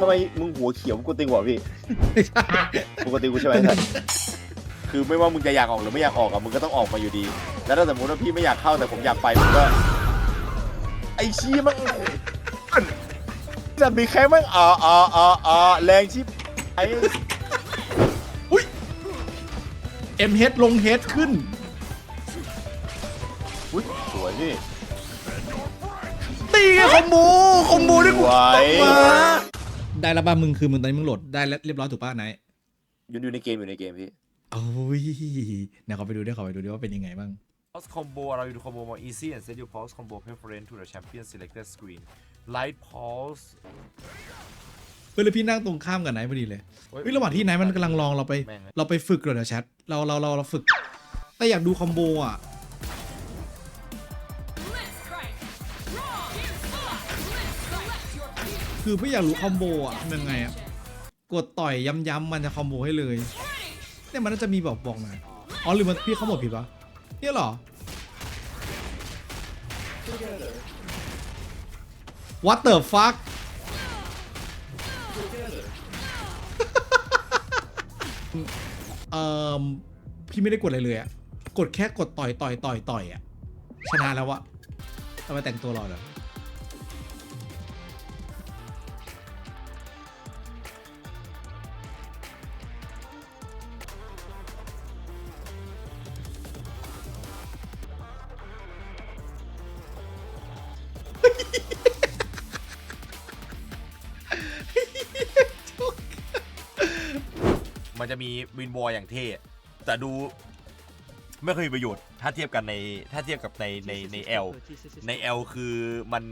ทำไมมึงหัวเขียวมึงกวนตีนหัวพี่ไม่ใช่มึงกวนตีนกูใช่ไหมท่านคือไม่ว่ามึงจะอยากออกหรือไม่อยากออกอะมึงก็ต้องออกมาอยู่ดี แล้วถ้าสมมติว่าพี่ไม่อยากเข้าแต่ผมอยากไปมึงก็ ไอ้ชี้มันจะมีแค่มันอ่าอ่าอ่าอ่าแรงชิบไอ้เอ็มเฮดลงเฮดขึ้นอุ๊ยสวยพี่ตีไงคอมโบคอมโบที่กูไหวต้องมา ได้แล้วป่ะมึงคือมึงตอนนี้มึงโหลดได้แล้วเรียบร้อยถูกป่ะไหนอยู่อยู่ในเกมอยู่ในเกมพี่โอ้ยเดี๋ยวขอไปดูด้วยขอไปดูด้วยว่าเป็นยังไงบ้าง Pause combo allow you to combo more easy and set your pause combo preference to the champion selected screen. Light pause เพื่อนเลยพี่นั่งตรงข้ามกับไหนพอดีเลยเฮ้ยระหว่างที่ไหนมันกำลังลองเราไป แม่งเลย เราไปฝึกก่อนเดี๋ยวแชทเราเราเราเราฝึก แต่อยากดูคอมโบอะ คือไม่อยากรู้คอมโบอะทำยังไงอะกดต่อยย้ำๆมันจะคอมโบให้เลยเนี่ยมันน่าจะมีบอกบอกหน่อยอ๋อหรือมันพี่เขาหมดผิดปะเนี่ยหรอ What the fuck เอ่อพี่ไม่ได้กดอะไรเลยอะกดแค่กดต่อยต่อยต่อยต่อยอะชนะแล้วอะทำไมแต่งตัวรอเหรอ จะมีวินบอยอย่างเท่แต่ดูไม่เคอยมีประโยชน์ ถ้าเทียบกันในถ้าเทียบกับในในใน L ใน L คือมัน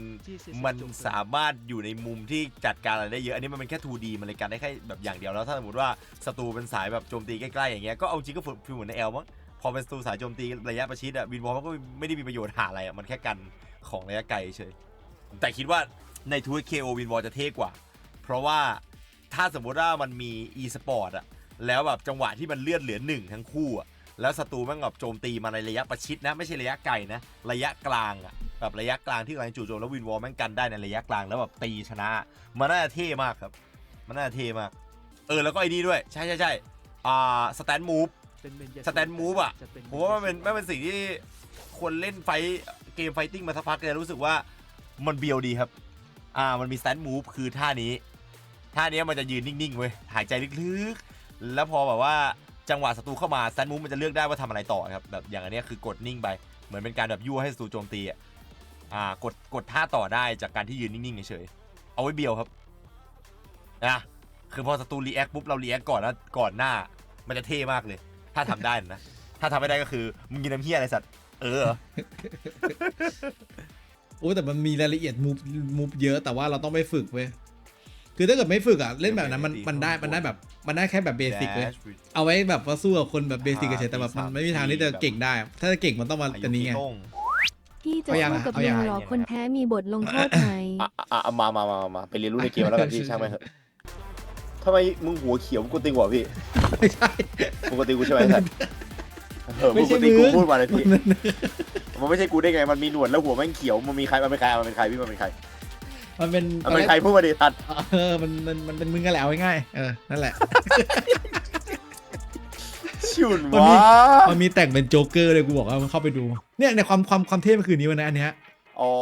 มันสามารถอยู่ในมุมที่จัดการอะไรได้เยอะ อันนี้มันเป็นแค่ 2D มันเลยการได้แค่แบบอย่างเดียวแล้วถ้าสมมติว่าศัตรูเป็นสายแบบโจมตีใกล้ๆอย่างเงี้ยก็เอาจริงก็ฟีลเหมือนใน L มั้งพอเป็นศัตรูสายโจมตีระยะประชิดอะวินบอลมันก็ไม่ได้มีประโยชน์หาอะไรอะมันแค่กันของระยะไกลเฉยแต่คิดว่าในทูเคโอวินบอลจะเท่กว่า เพราะว่าถ้าสมมติว่ามันมี e สปอร์ตอะ แล้วแบบจังหวะที่มันเลือดเหลือหนึ่งทั้งคู่อะแล้วศัตรูแม่งแบบโจมตีมาในระยะประชิดนะ ไม่ใช่ระยะไกลนะ ระยะกลางอะแบบระยะกลางที่กำลังจู่โจมแล้ววินวอลแม่งกันได้ในระยะกลางแล้วแบบตีชนะ มันน่าจะเท่มากครับ มันน่าจะเท่มาก เออแล้วก็ไอ้นี่ด้วย ใช่ใช่ใช่อ่าสแตนมูฟสแตนมูฟอะผมว่ามันเป็นมันเป็นสิ่งที่คนเล่นไฟท์เกมไฟติ้งมาสักพักเลยรู้สึกว่ามันเบียวดีครับ อ่ามันมีสแตนมูฟคือท่านี้ท่านี้มันจะยืนนิ่งๆเว้ยหายใจลึกๆ แล้วพอแบบว่าจังหวะศัตรูเข้ามาแตนมูฟมันจะเลือกได้ว่าทำอะไรต่อครับแบบอย่างอันนี้คือกดนิ่งไปเหมือนเป็นการแบบยั่วให้ศัตรูโจมตีอะอ่ากดกดท่าต่อได้จากการที่ยืนนิ่งๆเฉยๆเอาไว้เบียวครับนะคือพอศัตรูรีแอคปุ๊บเรารีแอคก่อนแล้วก่อนหน้า มันจะเท่มากเลย ถ้าทำได้นะถ้าทำไม่ได้ก็คือมึงกินน้ำเฮียอะไรสัตว์เออโอ้แต่มันมีรายละเอียดมูฟมูฟเยอะแต่ว่าเราต้องไปฝึกเว้ย คือถ้าเกิดไม่ฝึกอะเล่นแบบนั้นมันมันได้มันได้แบบมันได้แค่แบบเบสิกเลย Dash with เอาไว้แบบว่าสู้กับคนแบบเบสิกเฉยๆแต่แบบมันอ่าไม่มีทางที่จะเก่งได้ ถ้าจะเก่งมันต้องมาอายุแต่นี้ไงพี่โต้งพี่จะเอายังสู้อะกับเอาลุยังงอะเหรอคนแพ้มีบทลงโทษไหมอะอะอะมามามามามาไปเรียนรู้ในเกมแล้วกันพี่ช่างไม่งเถอะทำไมมึงหัวเขียวมึงกวนตีนหัวพี่ไม่ใช่มึงกวนตีนกูใช่ไหมท่านเออมึไม่งกใช่วนตีนกูมึงพูดมาเลยพี่มันไม่ใช่กูได้ไงมันมีหนวดแล้วหัวแม่งเขียวมันมีใครมันเป็นใครมันเป็นใครพี่มันเป็นใคร มันเป็นมันเป็นใครพูดมาดิทันเออมันมันมันเป็นมึงกันแหละเอาง่ายๆเออนั่นแหละชุนมันวะมีมันมีแต่งเป็นโจ๊กเกอร์เลยกูบอกว่ามันเข้าไปดูเนี่ยในความความความเท่มันคืออนนี้วันนะอันเนี้ย อ๋อ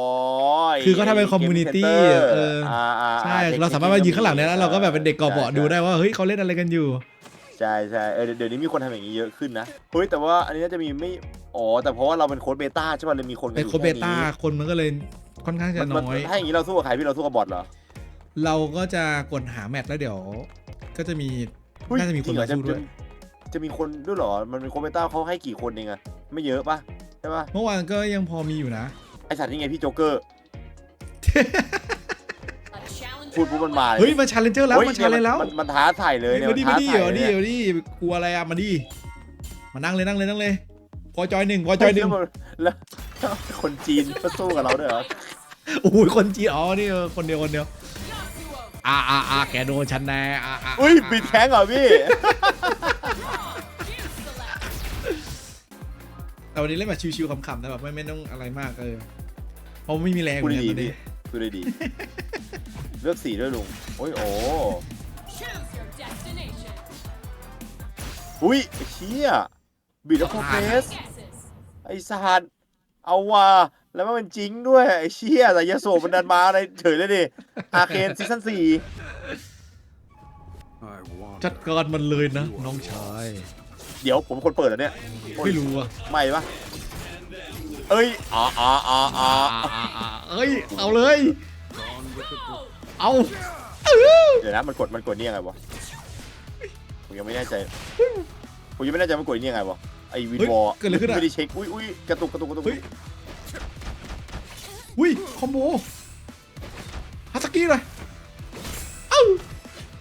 ไคือเขาทำเป็น community กม Center เอออ่าอ่าใช่ด็กเราสามารถมายืนข้างหลังเนี่ยแล้วเราก็แบบเป็นเด็กกอเบาะใช่ดูได้ว่าเฮ้ยเขาเล่นอะไรกันอยู่ใช่ใช่เออเดี๋ยวเดี๋ยวนี้มีคนทำอย่างนี้เยอะขึ้นนะเฮ้ยแต่ว่าอันนี้น่าจะมีไม่อ๋อแต่เพราะว่าเราเป็นโค้ดเบต้าใช่ป่ะเลยมีคนกัเป็นอยู่โคเบแค่ต้าคนมันก็เลย ค่อนข้างจะมันน้อย ถ้าอย่างนี้เราสู้กับใครพี่เราสู้กับบอทเหรอ เราก็จะกดหาแมตช์แล้วเดี๋ยว ก็จะมีเฮ้ยน่าจะมีคนริงเหรมาอจะสู้ด้วยจะจะมีคนด้วยเหรอ มันเป็นโค้ดเบต้าเขาให้กี่คนเองอะไม่เยอะป่ะใช่ป่ะเมื่อวานก็ยังพอมีอยู่นะ ไอสัตว์นี่ไงพี่โจ๊กเกอร์พูดปุ๊บมันมาลเฮ้ยมาชาเลนเจอร์แล้วฮ้ยมาชาเลนแล้ว มันมันท้าใส่เลยเนี่ยมาดินมาท้าดิใส่เดี๋ยวเลดิยเดี๋ยวดิกลัวอะไรอะมาดิมานั่งเลยนั่งเลยนั่งเลยพอจอยหนึ่งพอจอยหนึ่งแล้วคนจีนก็สู้กับเราด้วยเหรอ โอ้ยคนจีนอ๋อนี่เออคนเดียวคนเดียวอ่าอ่าอ่าแกโดนฉันแน่อ่าอ่าอุ้ยปิดแข้งเหรอพี่แต่วันนี้เล่นแบบชิวๆขำๆนะแบบไม่ไม่ต้องอะไรมากเออเพราะไม่มีแรงเหพูมืดอนกันดีตอนๆพี่นี้พูดดีๆเลือกสีด้วยลุงโอ้ยโอ้ Choose your destination. อุ้ยไอ้เชี่ยบิดแล้วโปรเกรส Guesses. ไอ้สัตว์เอาว่า แล้วมันเป็นจริงด้วยไอ้เชี่ยแต่ยาโสมันดันมาอะไรเฉยเลยดิอาเคนซีซั่นสี่จัดการมันเลยนะ น้องชาย เดี๋ยวผมคนเปิดแล้วเนี่ยไม่รู้อะไม่ปะเอ้ยอ่าอ่าอ่าอ่าเอ้ย เอาเลย เอาเดี๋ยวนะมันกดมันกดนี่ยังไงวะผมยังไม่แน่ใจผมยังไม่แน่ใจมันกดนี่ยังไงวะไอ้วินเฮ้ยวอลเกิดอะไรขึ้นอะไม่ได้เช็คอุ้ยอุ้ยกระตุกกระตุกกระตุกเฮ้ย อุ้ยคอมโบฮัตสกี้เลยเอ้า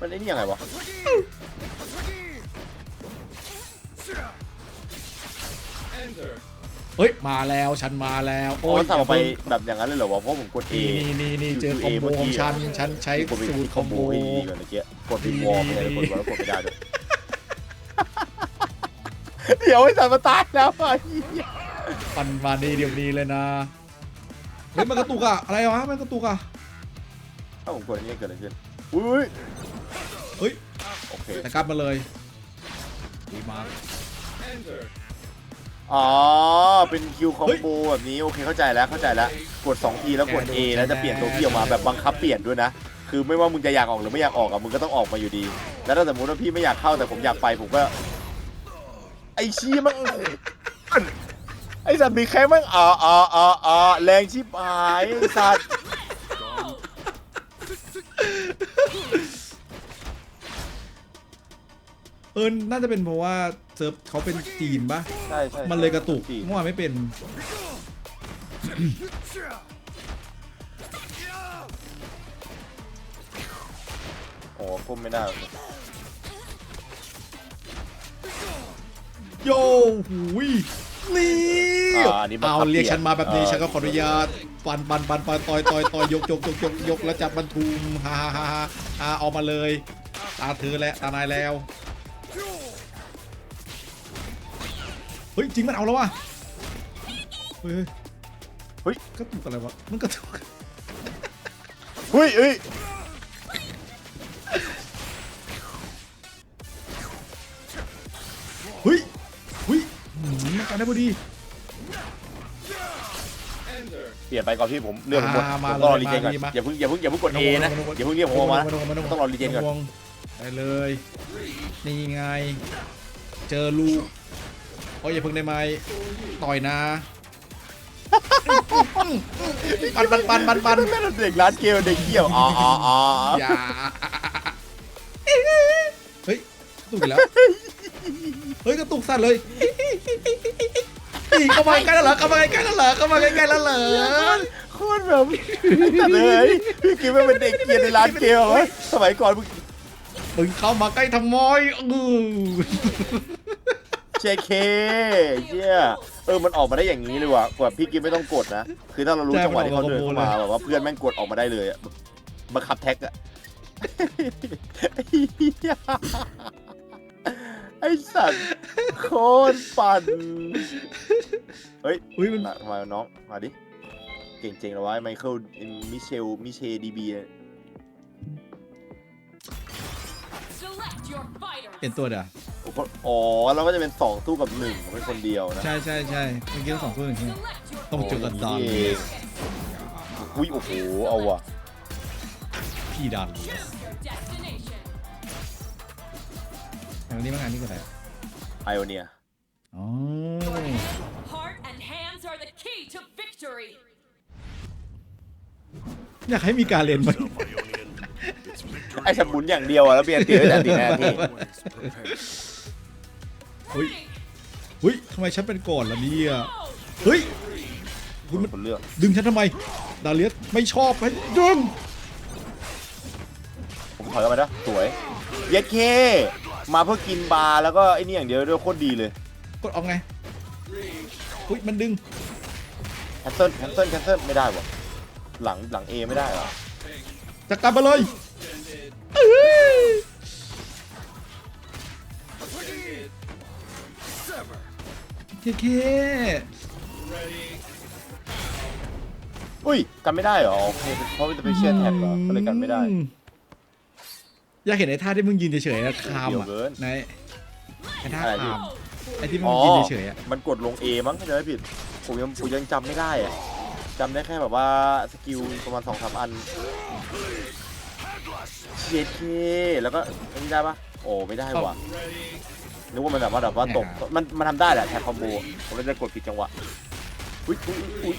มันไอ้นี่ยังไงวะเฮ้ยมาแล้วฉันมาแล้วโอ้โอ้ยยทำออกไปแบบอย่างนั้นเลยเหรอวะเพราะผมกด A นี่นี่นี่อยู่เจออยู่คอมโบเมื่อกี้ของฉันอะฉันใช้กดไปสูตรคอมโบให้ดีๆก่อนเมื่อกี้กดวินวอลไปเลยกดวอลแล้วกดไม่ได้ด้วยเดี๋ยวไอ้สัตว์มาตายแล้วไอ้เหี้ย ปันมานี่เดี๋ยวนี้เลยนะ เฮ้ยมันกระตุกอะอะไรวะมันกระตุกอะถ้าผมกดอันนี้เกิดอะไรขึ้นอุ้ยเฮ้ยโอเคแต่กลับมาเลยดีมากอ๋อเป็นคิวคอมโบแบบนี้โอเคเข้าใจแล้วเข้าใจแล้วกด2ทีแล้วกด A แล้วจะเปลี่ยนตัวพี่ออกมาแบบบังคับเปลี่ยนด้วยนะคือไม่ว่ามึงจะอยากออกหรือไม่อยากออกอะมึงก็ต้องออกมาอยู่ดี แล้วถ้าสมมติว่าพี่ไม่อยากเข้าแต่ผมอยากไปผมก็ไอ้ชี้มัน ไอ้สัตว์มีแค่มันอ่าอ่าอ่าอ่าแรงชิบหายไอ้สัตว์เออน่าจะเป็นเพราะว่าเซิร์ฟเขาเป็นจีนปะใช่ใช่มันเลยกระตุกจริงเมื่อวานไม่เป็น โอ้ก้มไม่ได้โย่หูย นี่อ่าอันนี้บังเอาคับเรียกปลี่ฉันมาแบบนี้เออ ฉันก็ขออนุญาตปันปันปันปันต่อยต่อยต่อยยกยกยกยกยกแล้วจับบรรทุมฮ่าฮ่าฮ่าฮ่าอ่าออกมาเลยตาเธอแล้วตานายแล้วเฮ้ยจริงมันเอาแล้วว่ะเฮ้ยเฮ้ยกระตุกอะไรวะมันกระตุกเฮ้ยเฮ้ย กันได้พอดีเปลี่ยนไปก่อนพี่ผมเลือกผมหมดอ่าผมมาต้องรอเลยรีเจนก่อนมาดีมาอย่าเพิ่งอย่าเพิ่งอย่าเพิ่งกด A นะไม่ต้องกดอย่าเพิ่งเรียกผมออกมานะไม่ต้องต้องรอรีเจนก่อนไม่ต้งได้เลย นี่ไง เจอลูกโอ้ยอย่าเพิ่งได้ไหมต่อยนะปันปันปันปันปันแม่งเด็กร้านเกลเด็กเกี่ยวอ๋ออ๋ออ๋ออย่าเฮ้ยกระตุกอีกแล้ว เฮ้ยกระตุกสั่นเลย อีเข้ามาใกล้แล้วเหรอเข้ามาใกล้แล้วเหรอเข้ามาใกล้แล้วเหรอโคตรแบบแต่เลยพี่กินไม่เป็นเด็กเกียร์ในร้านเกลวะสมัยก่อนมึงมึงเข้ามาใกล้ทำไมอือเจเคเชี่ยเออมันออกมาได้อย่างนี้เลยว่ะกว่าพี่กินไม่ต้องกดนะคือถ้าเรารู้จังหวะที่เขาเดินเข้ามาแบบว่าเพื่อนแม่งกดออกมาได้เลยอะบังคับแท็กอะ ไอ้เหี้ยไอ้สัตว์โคตรปั่นเฮ้ยอุ้ยมันมามาน้องมาดิ เก่งๆแล้ววะไมเคิลมิเชลมิเชดีบี Select your fighter. เปลี่ยนตัวเด้ออ๋อเราก็จะเป็นสองตู้กับหนึ่งเป็นคนเดียวนะใช่ใช่ใช่เมื่อกี้ต้องสองตัวหนึ่งใช่ไหม Select your ต้องเจอกันดานโย่างนี้เองอุ้ยโอ้โหเอาว่ะพี่ดาน อันนี้มันงานนี้ก็ได้ไอโอเนียอ๋อ Heart and hands are the key to victory. อยากให้มีการเรียนไหม ไอสมุนอย่างเดียวอะแล้วเปลี่ยนตีได้แต่ตีแน่ทีเฮ้ย เฮ้ยทำไมฉันเป็นก่อนล่ะเนี่ยเฮ้ย คุณมันคนเลือกดึงฉันทำไม ดาเลียสไม่ชอบให้ดึงผมถอยกลับมานะสวยเย็ดเค มาเพื่อกินบาร์แล้วก็ไอ้นี่อย่างเดียวด้วยโคตรดีเลยกดออกไงอุ้ยมันดึงแคนเซิลแคนเซิลแคนเซิลไม่ได้วะหลังหลังเอไม่ได้เหรอจัดการมาเลยเอ้ยเคเคอุ้ยกันไม่ได้เหรอโอเคเพราะมันจะไปเชียร์แท็บเหรอก็เลยกันไม่ได้ อือยากเห็นไอ้ท่าที่มึงยืนเฉยๆอะคามเดี๋ยวอะเกิน ไหนไอ้ท่าอะไรพี่คามไอ้ที่มึอ๋งอยืนเฉยๆอะมันกดลง A มั้งถ้าจะไม่ผิดผมยังผมยังจำไม่ได้อะจำได้แค่แบบว่าสกิลประมาณสองสามอันเชียเคแล้วก็อันนี้ได้ปะโอ้ไม่ได้ว่ะนึกว่ามันแบบว่าแบบว่าตบมันมันทำได้แหละแท็กคอมโบผมเลยจะกดผิดจังหวะอุ้ยอุ้ยอุ้ย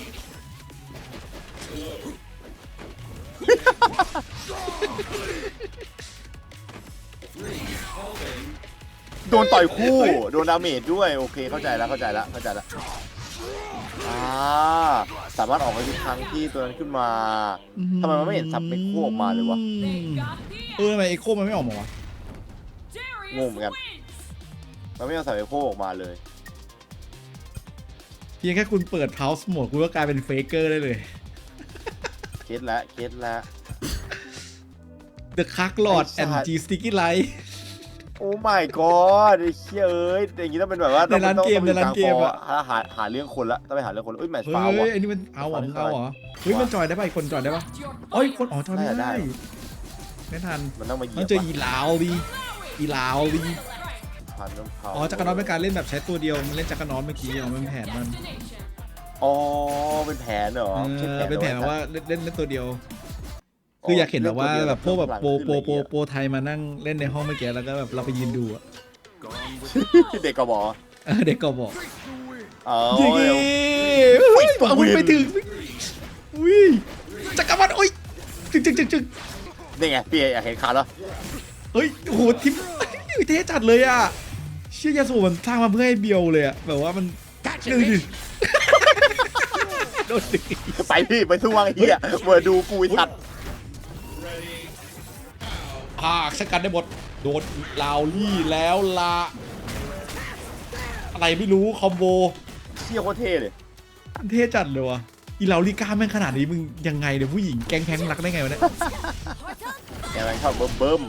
โดนต่อยคู่ โดนดาเมจด้วย โอเค เข้าใจแล้ว เข้าใจแล้ว เข้าใจแล้วอ่าสามารถออกไปทุกครั้งที่ตัวนั้นขึ้นมาทำไมมันไม่เห็นสับเมโคออกมาเลยวะ They got the เออทำไมเอ็กโคมันไม่ออกมาวะ Darius Ngô mà gặp. wins. มันไม่เอาใส่ไอโคออกมาเลย เพียงแค่คุณเปิด pulse โหมดคุณก็กลายเป็นเฟกเกอร์ได้เลย เคสแล้วเคสแล้ว The Cuck Lord ไอ้ and สัตว์ G Sticky Light โอ้ my god ไอ้เชี่ยเอ้ยอย่างนี้ต้องเป็นแบบว่าในร้านเกมต้องในร้านเกมต้องอะ หาหาหาเรื่องคนละต้องไปหาเรื่องคนละเอ้ยแมตช์เฮ้ฟาวล์วะยอันนี้มันเอาเหรอมึงเอาเหรอเฮ้ยว่ามัมันจอยได้ป่ะอีกคนจอยได้ป่ะ Your โอ้ย fight. คนอ๋อจอยไม่ได้ได้ได้ ไม่ทันมันต้องมาเหยีต้ยอบงเจออะอีลาวดีอีลาวดีพันน้ำเผาอ๋อจักรนอตเป็นการเล่นแบบใช้ตัวเดียวมันเล่นจักรนอตเมื่อกี้อ๋อมันเป็นแผนมัน Destination. อ๋อเป็นแผนเหรอเอไม่ใช่อเป็นแผนหรแบบว่าเล่นเล่นเล่นตัวเดียว คืออยากเห็นแบบว่าแบบพวกแบบโปรโปรโปรโปรไทยมานั่งเล่นในห้องเมื่อกี้แล้วก็แบบเราไปยืนดูอะเด็กกบอเออเด็กก็บอกเออยิงเร็วเฮ้ยตัวเอามึงวินไปถึงอุ้ยจักรวรรดิโอ้ยจึ๊กจึ๊กจึ๊กจึ๊กนี่ไงพี่อยากเห็นขาแล้วเฮ้ยโอ้โหทิปเท่จัดเลยอะเชื่อยาสูบมันสร้างมาเพื่อให้เบียวเลยอะแบบว่ามันดูดิโดนดึงไปพี่ไปทุ่งวังไอ้เฮียเมื่อดูกูไอ้ อาชักกันได้หมด โดนลาวลี่แล้วละอะไรไม่รู้คอมโบเชี่ยโคตรเท่เลยเท่จัดเลยวะอีลาวลี่กล้าแม่งขนาดนี้มึงยังไงเนี่ยผู้หญิงแกงแพงรักได้ไงวะเนี่ยแกมันชอบเบิ่มเบิ่ม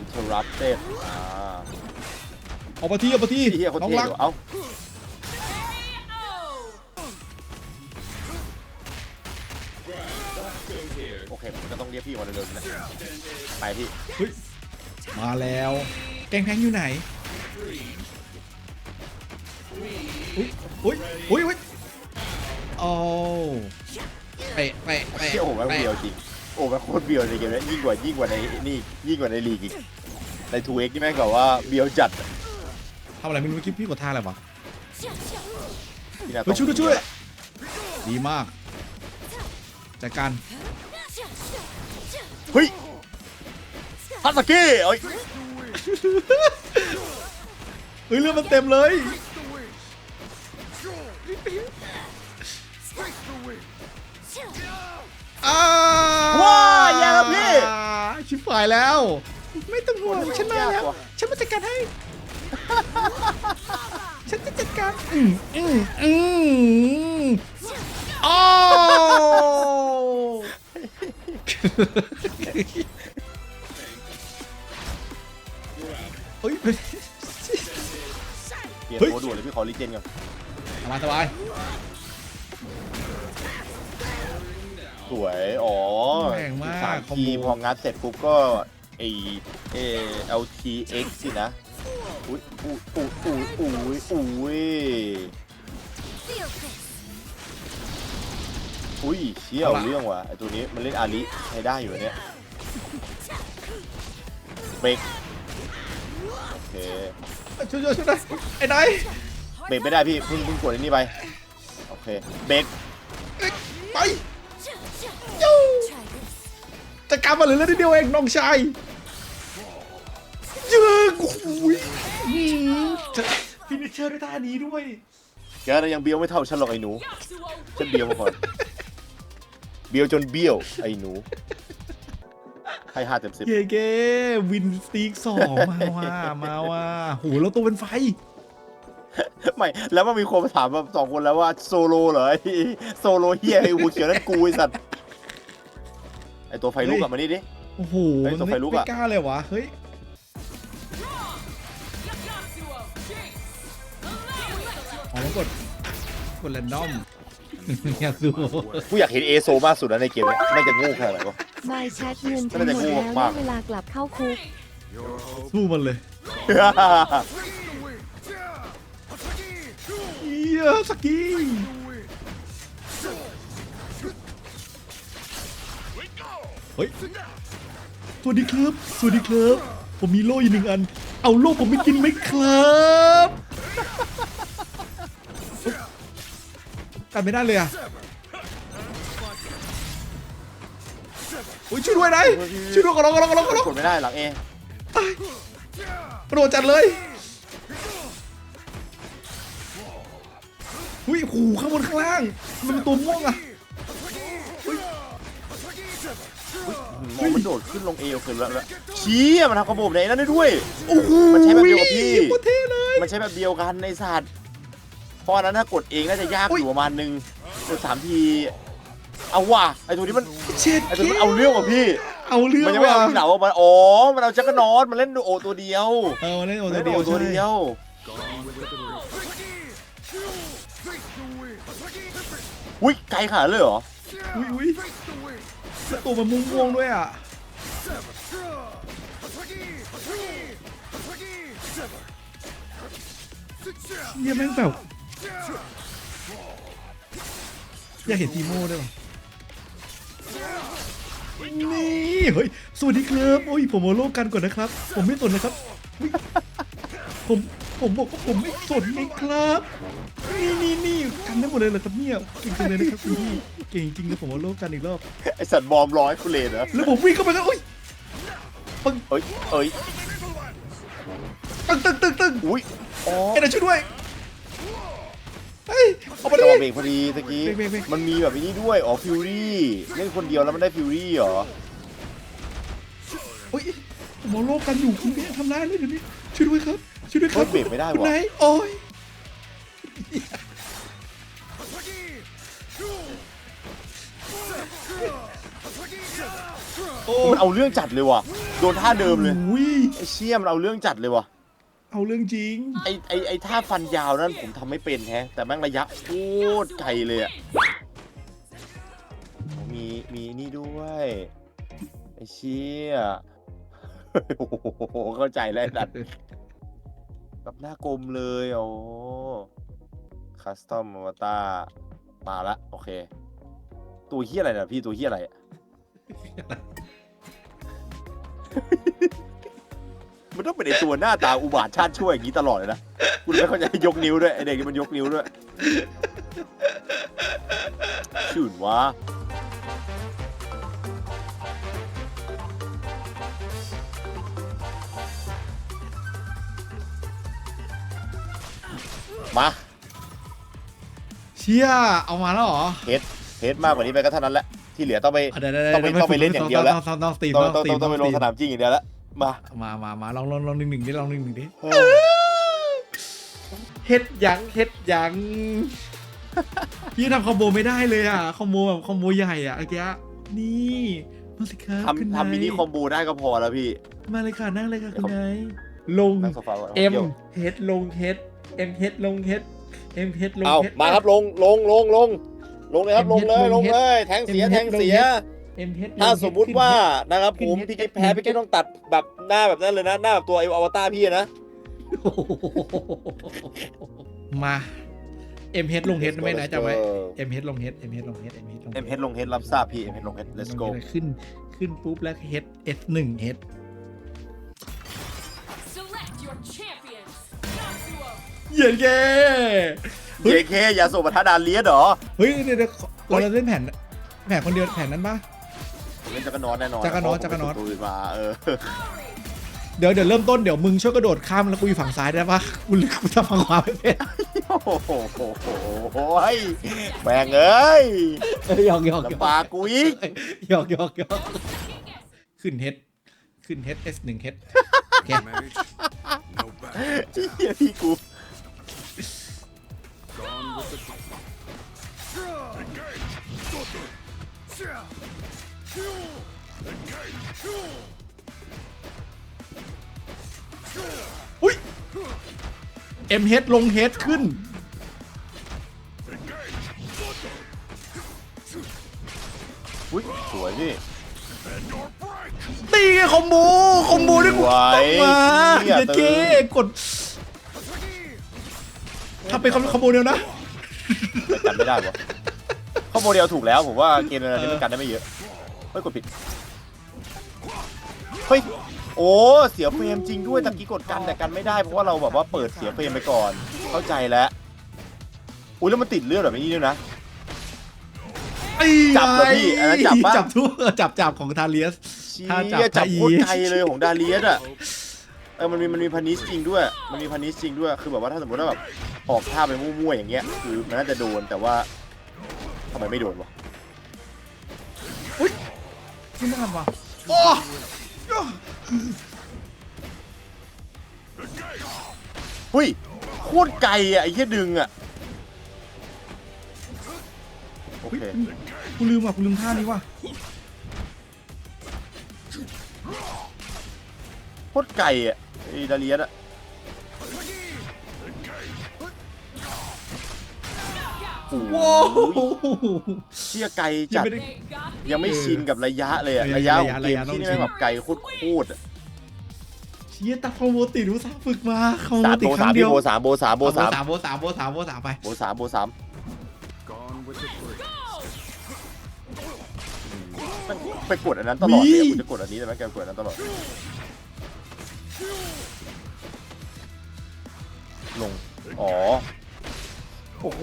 interrupted อ่าเอามาที่เอามาที่เฮียโคตรน้องเท่รัก เลยเอา รียกพี่มาเร็วๆนะไปพี่เฮ้ยมาแล้ว แก๊งแพงอยู่ไหนอุ้ยอุ้ยอุ้ยอุ้ยโอ้ไปไปไปเชี่ยโอ้โหแม่งไปเบียวจริงโอ้แม่งโคตรเบียวในเกมนี้ยิ่งกว่ายิ่งกว่าในนี่ยิ่งกว่าในลีกอีกในทูเอ็กนี่แม่งแบบว่าเบียวจัดทำอะไรไม่รู้เมื่อกี้พี่กดท่าอะไรวะพี่นาเฮ้ยช่วยด้วยช่วยดีมากจัดการเฮ้ยฮัตสกี้เอ้ยเฮ้ยเลือดมันเต็มเลย อ้าว้าแย่แล้วพี่ ชิบหายแล้ว ไม่ต้องห่วงฉันมาแล้ว ฉันมาจัดการให้ ฉันจะจัดการ อืมอืมอืมโอ้ เฮ้ยเปลี่ยนเฮ้ยโค้ดด่วนเลยพี่ขอรีเจนก่อนสบายสบายสวย อ๋อแรงมากสามคอมทีโบ พองัดเสร็จปุ๊บก็ไอเอ LTX สินะ อุ้ยอุ้ยอุ้ยอุ้ยอุ้ยอุ้ย อุ้ยเชี่ยวเรื่องว่ะไอตัวนี้มันเล่นอาริใช้ได้อยู่เนี่ยเบรกโอเคช่วยช่วยช่วยหน่อยไอ้นายเบรกไม่ได้พี่เพิ่งเพิ่งกดไอ้นี่ไปโอเคเบรกไปยูจัดการมาเหลือเรื่องนิดเดียวเองน้องชายเยอะกูจะฟินิชเชอร์ด้วยท่านี้ด้วยแกน่ะยังเบี้ยวไม่เท่าฉันหรอกไอ้หนู Yasuo ฉันเบี้ยวมาก่อนเบี้ยวจนเบี้ยว ไอ้หนู ให้ห้าเต็มสิบเย้เก้วินสตีกสองมาว่ะมาว่ะโหแล้วตัวเป็นไฟ ไม่ แล้วมันมีคนมาถามแบบสองคนแล้วว่าโซโลเหรอไอ้โซโลเฮียไอ้หัวเขียวนั่นกูไอ้สัตว์ ไอ้ตัวไฟลุกอะมานี่ดิ โอ้โหเฮ้ยมันตัวไฟไม่ลุกไม่อะกล้าเลยวะเฮ้ย Yasuo Jinx อ๋อมันกดกดแรนดอม ยาสูกูอยากเห็นเอโซมากสุดแล้วในเกมเนี้ไม่งจะโงูขนาดไหนวะ บายแชทเงินฉันน่าจะหมดโง่แล้วมากได้เวลากลับเข้าคุก สู้มันเลยเฮียสกีเฮ้ยสวัสดีครับ สวัสดีครับ ผมมีโล่อยู่หนึ่งอัน เอาโล่ผมไม่กินไหมครับ กันไม่ได้เลยอะโอ้ยช่วยด้วยนายช่วยด้วยขอร้องขอร้องขอร้องขอร้องกดไม่ได้หลังเอกระโดดจัดเลยหุ้ยหูข้างบนข้างล่าง มันเป็นตัวม่วงอะมองมันโดดขึ้นลงเอวขึ้นแล้วแล้วชี้อะมันทำกระบบในนั้นได้ด้วย โอ้โหมันใช้แบบเดียวกับพี่โคตรเท่เลยมันใช้แบบเดียวกันในศาสตร์ เพราะอันนั้นถ้ากดเองน่าจะยากอุ๊ยอยู่ประมาณนึงกดสามทีเอาว่ะไอตัวนี้มันเช็ดไอตัวนี้มันเอาเรื่องว่ะพี่ เอาเรื่องมันยังไม่ว่ะเอาที่เหนามันอ๋อมันเอาจักรนอตมันเล่นโอตัวเดียวเออเล่นโอมันตัวเล่นเดียวโอตัวเดียวอุ้ยไกลขนาดนั้นเลยเหรอใช่อุ้ยอุ้ยแล้วตัวมันม่วงๆด้วยอะเยี่ยแม่งแบบ อยากเห็นทีโม่ด้วยว่ะนี่เฮ้ยสวัสดีครับโอ้ยผมเอาโลกกันก่อนนะครับ ผมไม่สนนะครับอุ๊ยผมผมบอกว่าผมไม่สนไงครับ นี่นี่นี่กันได้หมดเลยเหรอครับเนี่ยเก่งจังเลยนะครับคุณพี่เก่งจริงนะผมเอาโลกกันอีกรอบไอสัตว์บอมร้อยคุเลนเหรอแล้วผมวิ่งเข้าไปแล้วอุ้ยปึ้งเอ้ยเอ้ยตึงตึงตึงตึงอุ้ยอ๋อไอ้เดี๋ยวช่วยด้วย เฮ้ยเอาไปจัเลงหวะยเบรกพอดีตะกี้ เบรกเบรกเบรก มันมีแบบนี้ด้วยอ๋อฟิวรี่เล่นคนเดียวแล้วมันได้ฟิวรี่เหรออุ้ยผมเอาโลกกันอยู่คุณพี่ทำร้ายเลยเดี๋ยวนี้ช่วยด้วยครับช่วยด้วยคเฮ้รัยบเบรกไม่ได้คุณวะนายโอ้ยโอ้มันเอาเรื่องจัดเลยว่ะโดนท่าเดิมเลยอุ้ยไอเชี่ยมันเอาเรื่องจัดเลยว่ะ เอาเรื่องจริง ไอไอไอท่าฟันยาวนั่นผมทำไม่เป็นแฮะ แต่แม่งระยะโคตรไกลเลยอะมีมีนี่ด้วยไอเชี่ยโอ้โหเข้าใจแล้วดัดแบบหน้ากลมเลยโอ้คัสตอมอวตารมาละโอเค ตัวเฮียอะไรนะพี่ตัวเฮียอะไรอะ มันต้องเป็นไอตัวหน้าตาอุบาทชาติช่วยอย่างนี้ตลอดเลยนะคุณไม่เข้าใจยกนิ้วด้วยไอเด็กนี่มันยกนิ้วด้วยชื่นวะมาเชี่ยเอามาแล้วเหรอเฮดเฮดมากกว่านี้ไปก็เท่านั้นแหละที่เหลือต้องไปะเดี๋ยวๆๆต้องไปต้องไปเล่นอย่างเดียวแล้วต้องต้องต้องสตรีมต้องต้ต้อองงสตรีมต้องไปลงสนามจริงอย่างเดียวแล้ว มามามามาลองลองลองหนึ่งหนึ่งดิลองหนึ่งหนึ่งดิเออเฮ็ดยังเฮ็ดยังพี่ทำคอมโบไม่ได้เลยอะคอมโบแบบคอมโบใหญ่อะเมื่อกี้นี่มาสิครับคุณทำนายทำมินิคอมโบได้ก็พอแล้วพี่ มาเลยค่ะนั่งเลยค่ะคุณนายลงนั่งโซฟาก่อนเอ็มดี๋ยวเฮ็ดลงเฮ็ดเอ็มเฮ็ดลงเฮ็ดเอ็มเฮ็ดลงเอาเฮ็ดมาครับลงลงลงลงลงเลยครับลงเลยลงเลย แทงเสียแทงเสีย เอ็มเฮ็ดถ้าสมมุติว่านะครับขึ้ผนมเฮ็ดพี่กิ๊ฟแพ้พี่กิ๊ฟต้องตัดแบบหน้าแบบนั้นเลยนะ หน้าแบบตัวไออวตารพี่อะนะมาเอ็มเฮ็ดลงเฮ็ดไม่นะจำไว้เอ็มเฮ็ดลงเฮ็ดเอ็มเฮ็ดลงเฮ็ดเอ็มเฮ็ดลงเอ็มเฮดลงเฮดรับทราบพี่เอ็มเฮดลงเฮด let's go ขึ้นขึ้นปุ๊บแล้วเฮ็ด S หนึ่งเฮ็ด Select your champions. Yasuo. เย็นแกเฮ้เจยเคอย่าส่งมาท้าดานเลียสเหรอ เฮ้ยเดี๋ยวเดี๋ยวเราเราเล่นแผนแผนคนเดียวแผนนั้นปะ ผมเล่นจักรนอนแน่นอนจักรนอนเพาะผมจักรนอนไปสู่ตัวอื่นมาเออเดี๋ยวเดี๋ยวเริ่มต้นเดี๋ยวมึงช่วยกระโดดข้ามแล้วกูอยู่ฝั่งซ้ายได้ปะกูกูทำฝั่งขวาไม่เป็นโอ้โหแม่งเอ้ยเอ้ยหยอกหยอกหยอกลำบากกูอีกหยอกหยอกหยอกขึ้นเฮ็ดขึ้นเฮ็ด S หนึ่งเฮ็ดโอเคเฮียพี่กู อุ้ยเอ็มเฮดลงเฮดขึ้น อุ้ยสวยพี่ตีคอมโบคอมโบด้วยกูต้องมาเดี๋ยวเจ๊กดถ้าเป็นคอมโบเดียวนะกันไม่ได้หรอคอมโบเดียวถูกแล้วผมว่าเกมอะไรนี้มันกันได้ไม่เยอะ ฮ้ยกดผิด เฮ้ย โอ้ เสียเฟรมจริงด้วยตะกี้กดกันแต่กันไม่ได้เพราะว่าเราแบบว่าเปิดเสียเฟรมไปก่อน เข้าใจแล้วอุ้ยแล้วมันติดเลือดแบบนี้ด้วยนะไอ้จับเหรอพี่อันนั้นจับปะ จับทั่วจับจับของทาเลียสเชี่ถ้าจับยจับถ้าอีโคตรไกลเลยของดาเลียสอะ เออมันมีมันมีพันิชจริงด้วย มันมีพันิชจริงด้วย คือแบบว่าถ้าสมมติว่าแบบออกท่าไปมั่วๆอย่างเงี้ย คือมันน่าจะโดนแต่ว่าทำไมไม่โดนวะ ไม่น่าว่ะโอ้เฮ้ยโคตรไกลอะไอ้เหี้ยดึงอะโอเคกูลืมว่ะกูลืมท่านี้ว่ะโคตรไกลอะไอ้ดาเลียสอะ โอ้โว้โหโหเชี่ยไกลยังจัดไม่ได้ They got ยังไม่ชินกับระยะเลยอะเออระยะของระเกยะมที่ระยะนี่ต้องชินแม่งแบบไกลโคตรๆอะเชี่ยตักคอมโบติดรู้สาห์ฝึกมาคอมโบสามติดโบครั้สามงเดีพี่ยวโบสามโบสามโบสามสามโบสามโบสามโบสามไปโบสามโบสามมันไปกดอันนั้นตลอดเลยอะกูจะกดอันนี้แต่แม่งแกกดอันนั้นตลอด ลง อ๋อโอ้โห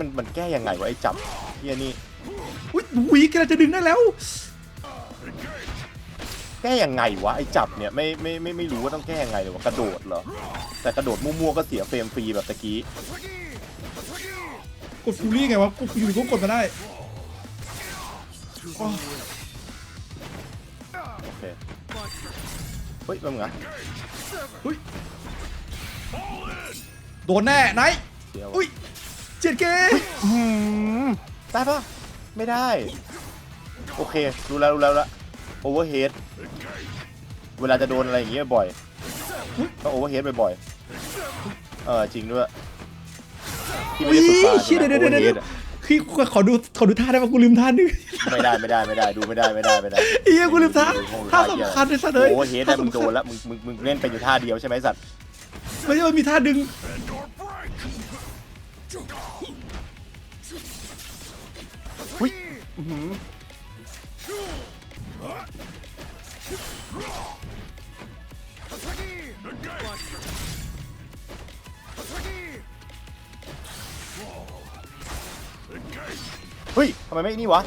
มันมันแก้ยังไงวะไอ้จับเฮียนี่อุ้ยวีกำลังจะดึงได้แล้ว แก้ยังไงวะไอ้จับเนี่ยไม่ไม่ไม่ไม่รู้ว่าต้องแก้ยังไงเลยวะกระโดดเหรอแต่กระโดดมั่วๆก็เสียเฟรมฟรีแบบตะกี้กดฟูรี่ไงวะกดอยู่ก็กดมาได้อ๋อโอเคเฮ้ยมันเหมือนอุ้ยโดนแน่ไหนเดี๋ยวอุ้ย เจ็ดเกหืมได้ปะไม่ได้ โอเค รู้แล้วรู้แล้วละโอเวอร์เฮดเวลาจะโดนอะไรอย่างเงี้ยบ่อยต้องโอเวอร์เฮดบ่อยๆเออจริงด้วยที่ไม่อุ้ยได้ฝึกมาเชี่ยใช่เดี๋ยวไหมเดี๋ยวโอเวอร์เดี๋เฮยวดคือขอดูขอดูท่าได้ปะกูลืมท่านึงไม่ได้ไม่ได้ไม่ได้ดูไม่ได้ไม่ได้ไม่ได้เฮียกูลืมท่าท่าสำคัญเลยสัตว์เลยโอเวอร์เฮดได้มึงโดนแล้วมึงมึงมึงเล่นไปอยู่ท่าเดียวใช่ไหมสัตว์ไม่ใช่ว่ามีท่าดึง หุ้ยอื้อหือเฮ้ยทำไมไม่นี่วะ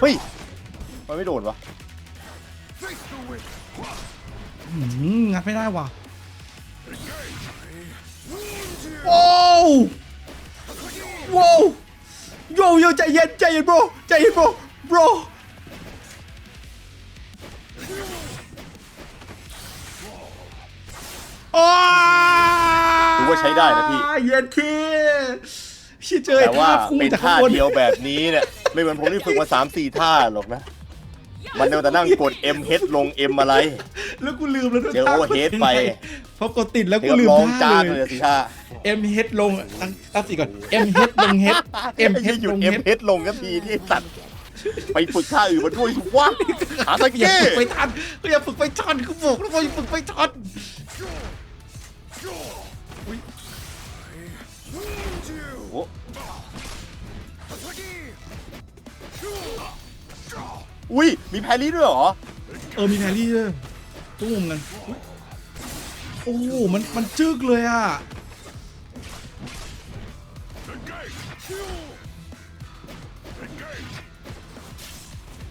เฮ้ยทำไมันไม่โดนวะ งัดไม่ได้ว่ะโว้วโว้วโยโย่ใจเย็นใจเย็น bro ใจเย็น bro bro โอ้ถือว่าใช้ได้นะพี่ เย็นทีพี่เจอแต่ว่าท่าคู่เป็นจากท่าข้างบนเดียวแบบนี้เนี่ยไม่เหมือนผมที่ฝึกมาสามสี่ท่าหรอกนะ มันเดินแต่นั่งกด M H ลง M อะไร แล้วกูลืมแล้วด้วยเจอท่า overhead ไปพอกดติดแล้วถึกูงกับลืมร้องท่าจ้าเลเลยยสิท่า M H ลงตั้งตั้งสิก่อน M H ลง H M ไอ้ H หยุลดง M H H ลงกันทีที่ตัดไปฝึกท่าอื่นมาด้วยสิวะหาตะอย่าเก้ฝึกไปทันก็อย่าฝึกไปทันกูบอกแล้วว่าอย่าฝึกไปทันโอ้อุ้ยมีแพรรี่ด้วยเหรอ เออมีแพรรี่ด้วย ตุ้มกันโอ้โหมันมันจึกเลยอะ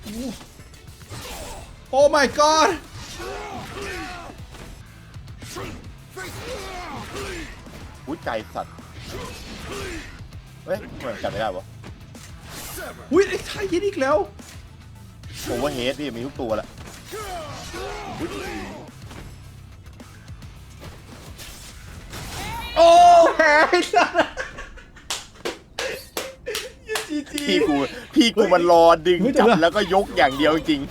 โอ้โอ้ my god อุ้ยไกลสัตว์ เฮ้ยเหมือนจับไม่ได้วะอุ้ยไอ้ท่ายินอีกแล้ว โอเวอร์เฮดพี่มีทุกตัวแหละอุ๊ย โอ้แพ้ไอ้สัสจีจี พี่กูพี่กูมันรอดึงเฮ้ยแต่จับว่า แล้วก็ยกอย่างเดียวจริง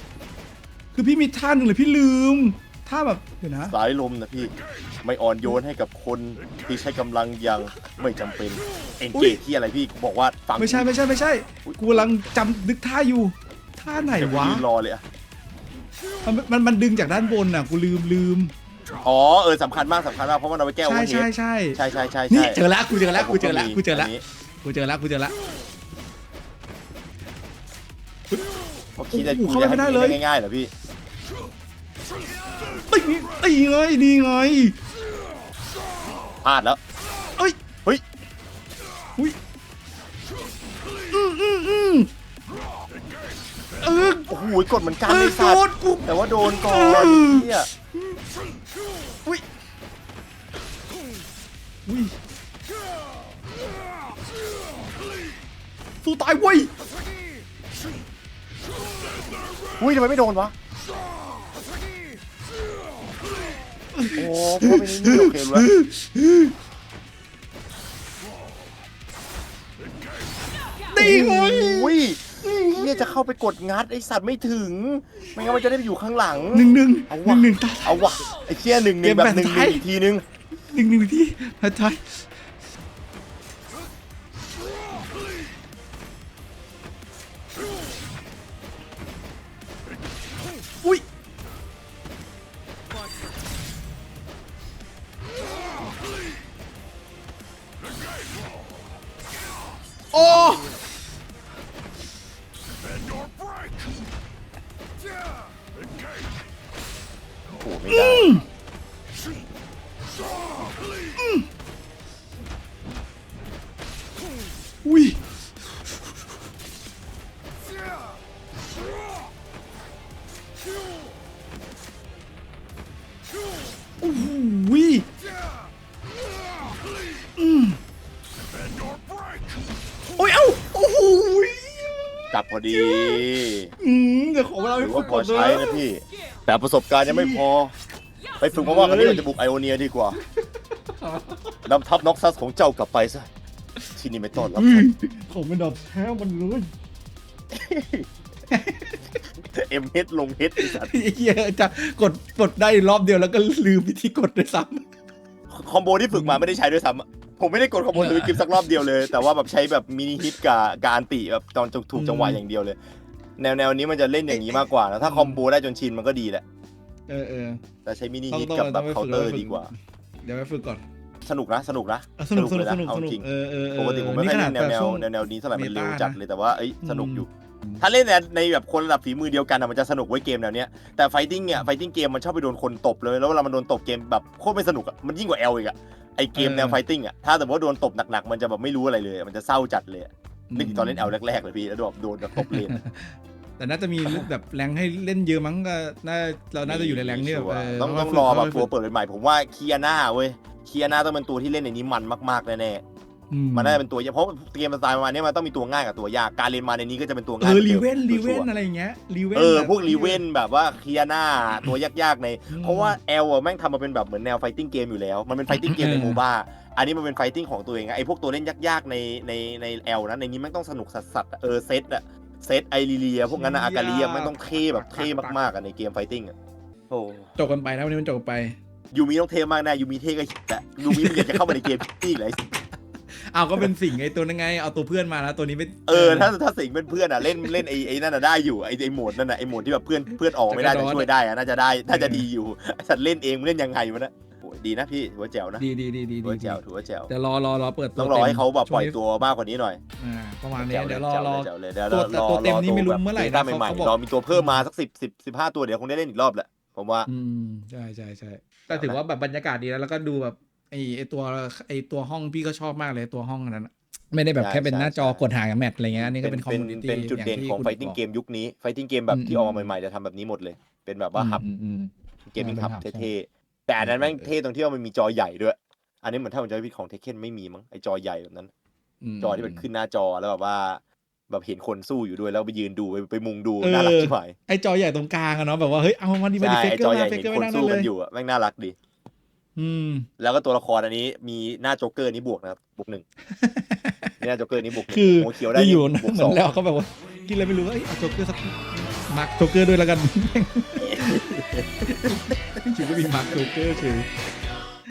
คือพี่มีท่าหนึ่งเลยพี่ลืมถ้าแบบเดี๋ยวนะ สายลมนะพี่ไม่อ่อนโยนให้กับคนที่ใช้กำลังอย่างไม่จำเป็นเอ็นอุ๊เกยจที่อะไรพี่บอกว่าฟังไม่ใช่ไม่ใช่ไม่ใช่กูกำลังจำนึกท่าอยู่ ท่าไหนเดี๋ยวกูวะยืนรอเลยอะ มันมันมันดึงจากด้านบนน่ะกูลืมลืม อ๋อเออสำคัญมากสำคัญมากเพราะมันเอาไปแก้โอใช่เวอร์เฮใช่ดใช่ใช่ใช่ใช่นี่ใช่เจอแล้วกูเจอแล้วกูเจอแล้วผมกูเจอแล้วนนี้กูเจอแล้วกูเจอแล้วเพราะคิดจะโอ้โหเข้าไปไม่ได้เลยง่ายๆเหรอพี่ตีตีไงนี่ไงพลาดแล้วเอ้ยเฮ้ยอุ้ยอืมอืมอืมเออโอ้โหกดเหมือนกันเออไอ้โดสัตนว์กูแต่ว่าโดนก่อนเออเหี้ยอุ้ยอุ้ยสู้ตายเว้ยอุ้ยทำไมไม่โดนวะโอ้พูดไปนี่นี่โอเครู้แล้วตีไง อุ้ยเนี่ยจะเข้าไปกดงัดไอสัตว์ไม่ถึง ไม่งั้นมันจะได้ไปอยู่ข้างหลัง หนึ่งหนึ่งเอาหนึ่วะงหนึ่งตาย เอาวะไอเชี่ยหนึ่งหนึ่งเกมแบบแบบหนึ่งหท้ายนึ่งอีกทีนึง หนึ่งหนึ่งที่ท้ายท้ายอุ้ย ใช้นะพี่ แต่ประสบการณ์ยังไม่พอ ไปฝึกมาว่ากันนี้เราจะบุกไอโอเนียดีกว่านำทัพน็อกซัสของเจ้ากลับไปซะที่นี่ไม่ต้อนรับอุ้ยท่านผมเป็นดอกแท้มันเลยเอ็มเฮดลงเฮดไอสัตว์ไอ้เหี้ยจะกดกดได้รอบเดียวแล้วก็ลืมวิธีกดด้วยซ้คอมโบที่ฝึกมาไม่ได้ใช้ด้วยซ้ำอะผมไม่ได้กดคอมโบตัวกิฟสักรอบเดียวเลย แต่ว่าแบบใช้แบบมินิฮิตกับการตีแบบตอนถูกจังหวะอย่างเดียวเลย แนวแนวนี้มันจะเล่นอย่างนี้มากกว่านะถ้าคอมโบได้จนชินมันก็ดีแหละำเออเออแต่ใช้มินิต้องฮิตต้องกับแบต้อบงไปเคาฝึน์กเตอร์แล้วไปฝึกดีกว่า เดี๋ยวไปฝึกก่อน สนุกนะ สนุกนะอะสนุกสนุกเลยสนุกเอาสนุกจริงเออเออเออปกติผมไม่นี่ค่อยขเล่นาดนแนวแนวช่งแนวแนวนี้เท่าไหร่มันเร็วเมตาจัดนะเลยแต่ว่าเอ้ยสนุกอืมอยู่ ถ้าเล่นในในแบบคนระดับฝีมือเดียวกันอะมันจะสนุกไว้ยเกมแนวเนี้ยแต่ไฟติ้งเนี่ยไฟติ้งเกมมันชอบไปโดนคนตบเลยแล้วเวลามันโดนตบเกมแบบโคตรไม่สนุกอะมันยิ่งกว่าเอลอีกอะไอเกมแนวไฟติ้งอะถ้าสมมติว่าโดนตบหนักๆมันจะแบบไม่รู้อะไรเลย มันจะเศร้าจัดเลยอะ นึกถึงตอนเล่นเอลแรกๆเลยพี่แล้วแบบโดนแบบตบเลนแต่น่าจะมีแบบแรงให้เล่นเยอะมั้งก็น่าเราน่าจะอยู่ในแรงนี่แบบชัวเอร์อต้องเพต้องราะรอว่าแบบฝึตัวกเปิดใหม่ๆผมว่าเคียนาเว้ยเคียนาต้องเป็นตัวที่เล่นในนี้มันมากๆแน่ อืๆมันน่าจะเป็นตัวยากเพราะเกมสไตล์ประมาณนี้มันต้องมีตัวง่ายกับตัวยากการเล่นมาในนี้ก็จะเป็นตัวเอง่ายอหมืรีดิมเวนรีเวนชัร์อะไรอย่างเงี้ยรีเวนเออแบบพวกรีเวนแบบว่าเคียนาตัวยากๆในอืมเพราะว่าแอลอะแม่งทำมาเป็นแบบเหมือนแนวไฟติ้งเกมอยู่แล้ว มันเป็นไฟติ้งเกมในเออโมบ้าอันนี้มันเป็นไฟติ้งของตัวเองอะไอพวกตัวเล่นยากๆในในในแอลนะในนี้แม่งต้องสนุกสัสๆอะเออเซตอะเซตไอรีเลียพวกนั้นอะอากาเลียแม่งต้องเท่แบบเท่มากๆอะในเกมไฟติ้งอะโอ้ จบกันไปนะวันนี้มันจบกันไป ยูมีต้องเท่มากแน่ยูมีเท่ก็แต่ยูมีมันอยากจะเข้ามาในเกมนี่เลย อ้าวก็เป็นสิ่งไอ้ตัวนั้นไง เอาตัวเพื่อนมาแล้วตัวนี้ไม่เออถ้าถ้าสิงเป็นเพื่อนอะเล่นเล่นไอไอนั่นอะได้อยู่ไอไอโหมดนั่นอะไอโหมดที่แบบเพื่อนเพื่อนออกไม่ได้แต่ช่วยได้อะน่าจะได้น่าจะดีอยู่ไอ้สัตว์เล่นเองมันเล่นยังไงวะนะโอ้ยดีนะพี่ถือว่าแจ๋วนะดีดีดีดีถือดีว่าแจ๋วถือว่าแจ๋วเดี๋ยวรอรอรอเปิดต้องรอให้เขาแบบปล่อยตัวมากกว่านี้หน่อยอ่าประมาณนี้เดี๋ยวรอแจ๋รอแจ๋วเลยเดี๋ยวตัวรอตัวเต็มนี่ไม่รู้แบบเมื่อไหร่นะบต้าใหม่เขาบอกๆรอมีตัวเพิ่มมาสักสิบสิบสิบห้าตัวเดี๋ยวคงได้เล่นอีกรอบแหละผมว่า อืมใช่ใช่ใช่แต่ถือว่าแบบบรรยากาศดีแล้วแล้วก็ดูแบบ ไอ้ไอ้ตัวไอ้ตัวห้องพี่ก็ชอบมากเลยตัวห้องอันนั้นอะไม่ได้แบบใช่แค่เป็นหน้าจอใช่ กดหากับแมทอะไรเงี้ยอันนี่ก็เป็นคอมเป็นมูนิตี้เป็นจุดเด่นของไฟติ้งเกมยุคนี้ไฟติ้งเกมแบบที่ออกมาใหม่ๆจะทำแบบนี้หมดเลย เป็นแบบว่าฮับเกมมิ่งเป็นฮับ hub ใช่เท่ๆแต่อันนั้นแม่งเออเท่ตรงที่ว่ามันมีจอใหญ่ด้วย อันนี้เหมือนถ้าผมจำไม่ผิดของเทคเคนไม่มีมั้งไอจอใหญ่แบบนั้น จอที่มันขึ้นหน้าจอแล้วแบบว่า แบบเห็นคนสู้อยู่ด้วยแล้วไปยืนดูไปไปมุงดูเออน่ารักชิบหายไอ้จอใหญ่ตรงกลางอะเนาะแบบว่าเฮ้ยเอามาดิมาดิใช่เฟกไอเกอจอร์ใหญ่มาเฟกเห็นเกอร์คนมานั่นสู้เลกันยอยู่อะแม่งน่ารักดี อืม แล้วก็ตัวละครอันนี้มีหน้าโจ๊กเกอร์นี่บวกนะครับบวกหนึ่งมีหน้าโจ๊กเกอร์นี่บวกหนึ่งคือหัวเขียวได้ที่อยู่นี่นะบวกเหมืสอองนแล้วเขาแบบว่ากินอะไรไม่รู้ว่าเอ้ยเอาโจ๊กเกอร์สักมาร์กโจ๊กเกอร์ด้วยแล้วกันอยู่ก็มีมาร์คโจเกอร์เฉย